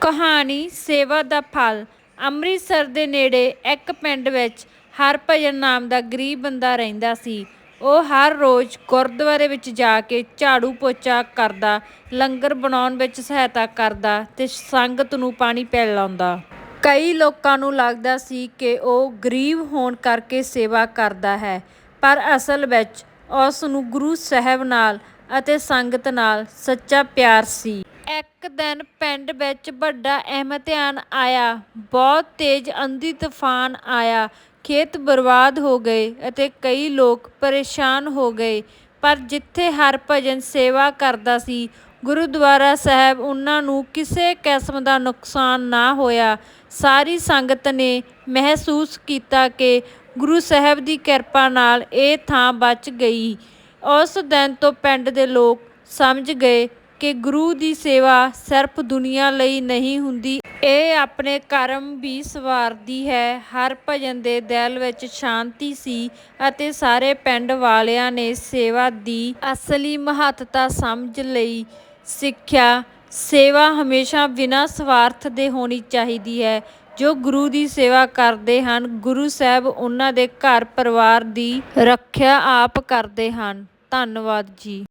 ਕਹਾਣੀ ਸੇਵਾ ਦਾ ਫਲ। ਅੰਮ੍ਰਿਤਸਰ ਦੇ ਨੇੜੇ ਇੱਕ ਪਿੰਡ ਵਿੱਚ ਹਰਭਜਨ ਨਾਮ ਦਾ ਗਰੀਬ ਬੰਦਾ ਰਹਿੰਦਾ ਸੀ। ਉਹ ਹਰ ਰੋਜ਼ ਗੁਰਦੁਆਰੇ ਵਿੱਚ ਜਾ ਕੇ ਝਾੜੂ ਪੋਚਾ ਕਰਦਾ, ਲੰਗਰ ਬਣਾਉਣ ਵਿੱਚ ਸਹਾਇਤਾ ਕਰਦਾ ਤੇ ਸੰਗਤ ਨੂੰ ਪਾਣੀ ਪਿਲਾਉਂਦਾ। ਕਈ ਲੋਕਾਂ ਨੂੰ ਲੱਗਦਾ ਸੀ ਕਿ ਉਹ ਗਰੀਬ ਹੋਣ ਕਰਕੇ ਸੇਵਾ ਕਰਦਾ ਹੈ, ਪਰ ਅਸਲ ਵਿੱਚ ਉਸ ਨੂੰ ਗੁਰੂ ਸਾਹਿਬ ਨਾਲ ਅਤੇ ਸੰਗਤ ਨਾਲ ਸੱਚਾ ਪਿਆਰ ਸੀ। ਇੱਕ ਦਿਨ ਪਿੰਡ ਵਿੱਚ ਵੱਡਾ ਇਮਤਿਹਾਨ ਆਇਆ। ਬਹੁਤ ਤੇਜ਼ ਅੰਧੀ ਤੂਫਾਨ ਆਇਆ। ਖੇਤ ਬਰਬਾਦ ਹੋ ਗਏ ਅਤੇ ਕਈ ਲੋਕ ਪਰੇਸ਼ਾਨ ਹੋ ਗਏ। ਪਰ ਜਿੱਥੇ ਹਰਭਜਨ ਸੇਵਾ ਕਰਦਾ ਸੀ, ਗੁਰਦੁਆਰਾ ਸਾਹਿਬ ਉਹਨਾਂ ਨੂੰ ਕਿਸੇ ਕਿਸਮ ਦਾ ਨੁਕਸਾਨ ਨਾ ਹੋਇਆ। ਸਾਰੀ ਸੰਗਤ ਨੇ ਮਹਿਸੂਸ ਕੀਤਾ ਕਿ ਗੁਰੂ ਸਾਹਿਬ ਦੀ ਕਿਰਪਾ ਨਾਲ ਇਹ ਥਾਂ ਬਚ ਗਈ। ਉਸ ਦਿਨ ਤੋਂ ਪਿੰਡ ਦੇ ਲੋਕ ਸਮਝ ਗਏ ਕਿ ਗੁਰੂ ਦੀ ਸੇਵਾ ਸਿਰਫ ਦੁਨੀਆ ਲਈ ਨਹੀਂ ਹੁੰਦੀ, ਇਹ ਆਪਣੇ ਕਰਮ ਵੀ ਸਵਾਰਦੀ ਹੈ। ਹਰ ਭਜਨ ਦੇ ਦਿਲ ਵਿੱਚ ਸ਼ਾਂਤੀ ਸੀ ਅਤੇ ਸਾਰੇ ਪਿੰਡ ਵਾਲਿਆਂ ਨੇ ਸੇਵਾ ਦੀ ਅਸਲੀ ਮਹੱਤਤਾ ਸਮਝ ਲਈ ਸਿੱਖਿਆ। ਸੇਵਾ ਹਮੇਸ਼ਾ ਬਿਨਾਂ ਸਵਾਰਥ ਦੇ ਹੋਣੀ ਚਾਹੀਦੀ ਹੈ। ਜੋ ਗੁਰੂ ਦੀ ਸੇਵਾ ਕਰਦੇ ਹਨ, ਗੁਰੂ ਸਾਹਿਬ ਉਹਨਾਂ ਦੇ ਘਰ ਪਰਿਵਾਰ ਦੀ ਰੱਖਿਆ ਆਪ ਕਰਦੇ ਹਨ। ਧੰਨਵਾਦ ਜੀ।